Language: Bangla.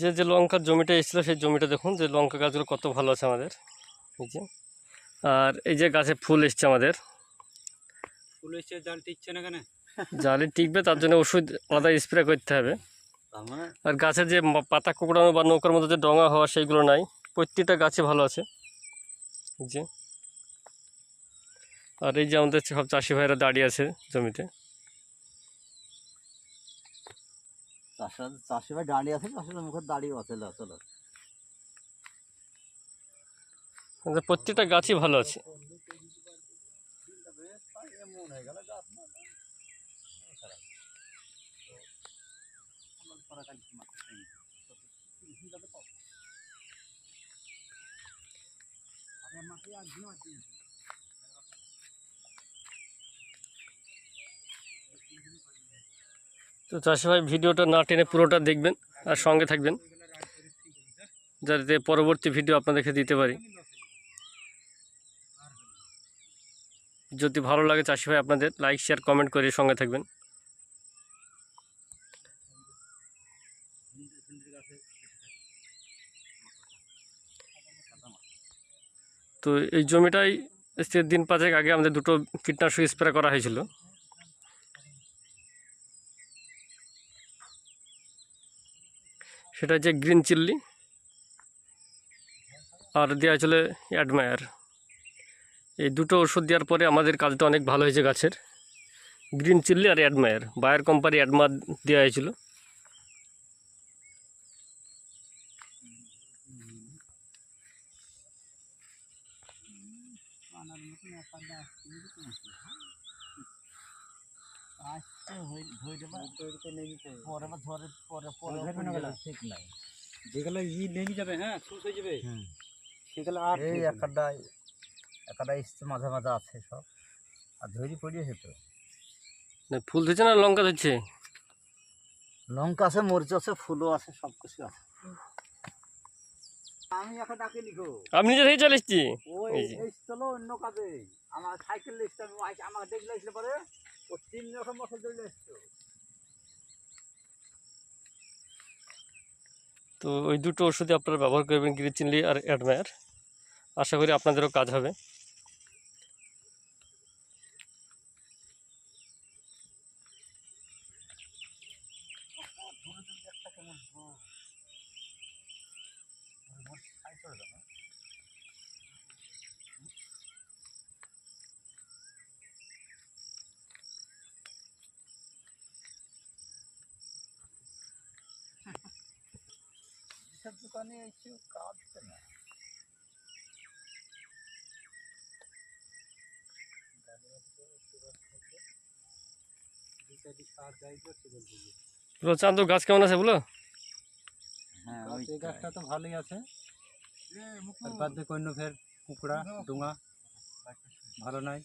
যে যে লঙ্কার জমিটা এসেছিল সেই জমিটা দেখুন যে লঙ্কা গাছগুলো কত ভালো আছে আমাদের। এই যে আর এই যে গাছে ফুল এসছে আমাদের। ফুল এসছে জাল টিকছে না কেন? জালি টিকবে তার জন্য ওষুধ আলাদা স্প্রে করতে হবে। মানে? আর গাছের যে পাতা কুকড়ানো বা নৌকার মধ্যে যে ডঙা হওয়া সেইগুলো নাই। প্রত্যেকটা গাছে ভালো আছে। এই যে আর এই যে আমাদের সব চাষি ভাইরা দাঁড়িয়ে আছে জমিতে। চাষা চাষি ভাই দাঁড়িয়ে আছে চাষির দাঁড়িয়ে আছে চলো প্রত্যেকটা গাছই ভালো আছে। তো চাষি ভাই, ভিডিওটা না টেনে পুরোটা দেখবেন আর সঙ্গে থাকবেন, যাতে পরবর্তী ভিডিও আপনাদেরকে দিতে পারি। যদি ভালো লাগে চাষি ভাই, আপনাদের লাইক, শেয়ার, কমেন্ট করে সঙ্গে থাকবেন। তো এই জমিটাই দিন পাঁচেক আগে আমাদের দুটো কীটনাশক স্প্রে করা হয়েছিল। সেটা হচ্ছে গ্রিন চিল্লি আর দেওয়া ছিল অ্যাডমায়ার। এই দুটো ওষুধ দেওয়ার পরে আমাদের কাজটা অনেক ভালো হয়েছে গাছের। গ্রিন চিল্লি আর অ্যাডমায়ার, বায়ার কোম্পানি অ্যাডমার দেওয়া হয়েছিল। ধই দেবা পরে বা ধরে পরে পরে ধরবে না গেলা। ঠিক নাই যেগুলো ই নেমে যাবে হ্যাঁ শুষ হয়ে যাবে সেগুলো আর এই একটা একটা ইচ্ছে মাঝে মাঝে আছে সব। আর ধরি পড়িয়েছে তো। না, ফুল ধরছে না লঙ্কা ধরছে লঙ্কা আছে মরিচ আছে ফুলও আছে সব কিছু আছে। আমি একটা ডাকে লিখো। আমি নিজে থেকে চলে এসেছি? ওই চলো অন্য কাজে। আমার সাইকেল লিস্ট আমি আমাকে দেখলে আসলে পরে। তিন রকম বছর ধরে এসছো তো ওই দুটো ওষুধই আপনারা ব্যবহার করবেন গ্রিন চিল্লি আর অ্যাডমায়ার আশা করি আপনাদেরও কাজ হবে সব দোকানে এসে কাজ হচ্ছে না বলো চাঁদ গাছ কেমন আছে বলো হ্যাঁ এই গাছটা তো ভালোই আছে আর বাদ দিয়ে অন্য ফের কুকড়া ডুঙা ভালো নাই